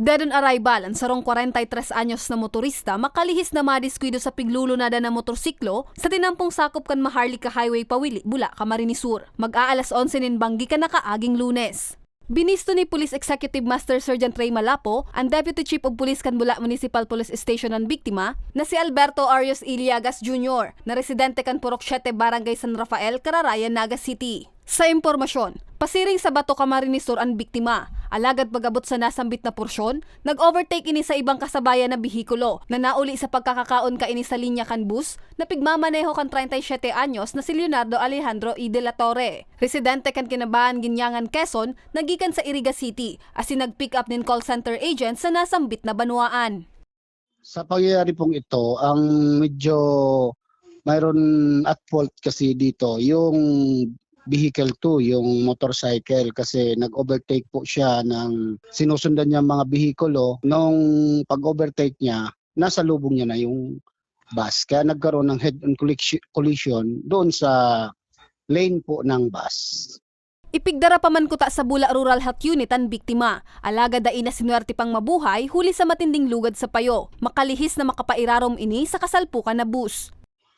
Dead on arrival ang sarong 43 anyos na motorista makalihis na madiskwido sa piglulunada ng motorsiklo sa tinampong sakop kan Maharlika Highway Pawili, Bula, Camarines Sur. Mag-aalas 11 nin banggi ka nakaaging lunes. Binisto ni Police Executive Master Sergeant Ray Malapo ang Deputy Chief of Police kan Bula Municipal Police Station ng biktima na si Alberto Arias Iliagas Jr. na residente kan Purok 7 Barangay San Rafael, Cararayan, Naga City. Sa impormasyon, pasiring sa Bato Camarines Sur ang biktima. Alagad pagabot sa nasambit na porsyon, nag-overtake ini sa ibang kasabayan na bihikulo na nauli sa pagkakakaon ka ini sa linya kan bus na pigmamaneho kan 37 anyos na si Leonardo Alejandro E. de la Torre. Residente kan kinabahan Ginyangan, Quezon, nagikan sa Iriga City as nag-pick up nin call center agent sa nasambit na banuaan. Sa pangyayari pong ito, ang medyo mayroon at fault kasi dito, yung vehicle 2, yung motorcycle kasi nag-overtake po siya ng sinusundan niya mga bihikulo. Nung pag-overtake niya, nasa lubong niya na yung bus. Kaya nagkaroon ng head-on collision- doon sa lane po ng bus. Ipigdara pa man kuta sa Bula Rural Health Unit ang biktima. Alaga dai na sinuwerte pang mabuhay huli sa matinding lugad sa payo. Makalihis na makapairarom ini sa kasalpukan na bus.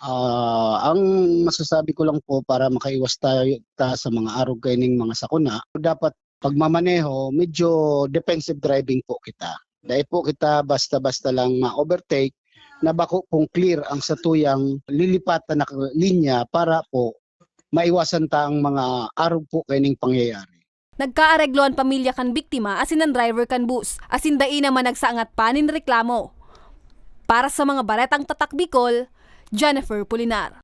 Ah, ang masasabi ko lang po para makaiwas tayo ta sa mga arog kaining mga sakuna, dapat pagmamaneho, medyo defensive driving po kita. Dahil po kita basta-basta lang ma-overtake na bako kung clear ang satuyang lilipatan na linya para po maiwasan ta ang mga arog po kaining pangyayari. Nagkaareglo ang pamilya kan biktima asin ang driver kan bus. Asin dai naman nagsaangat panin reklamo. Para sa mga baretang tatak Bicol, Jennifer Pulinar.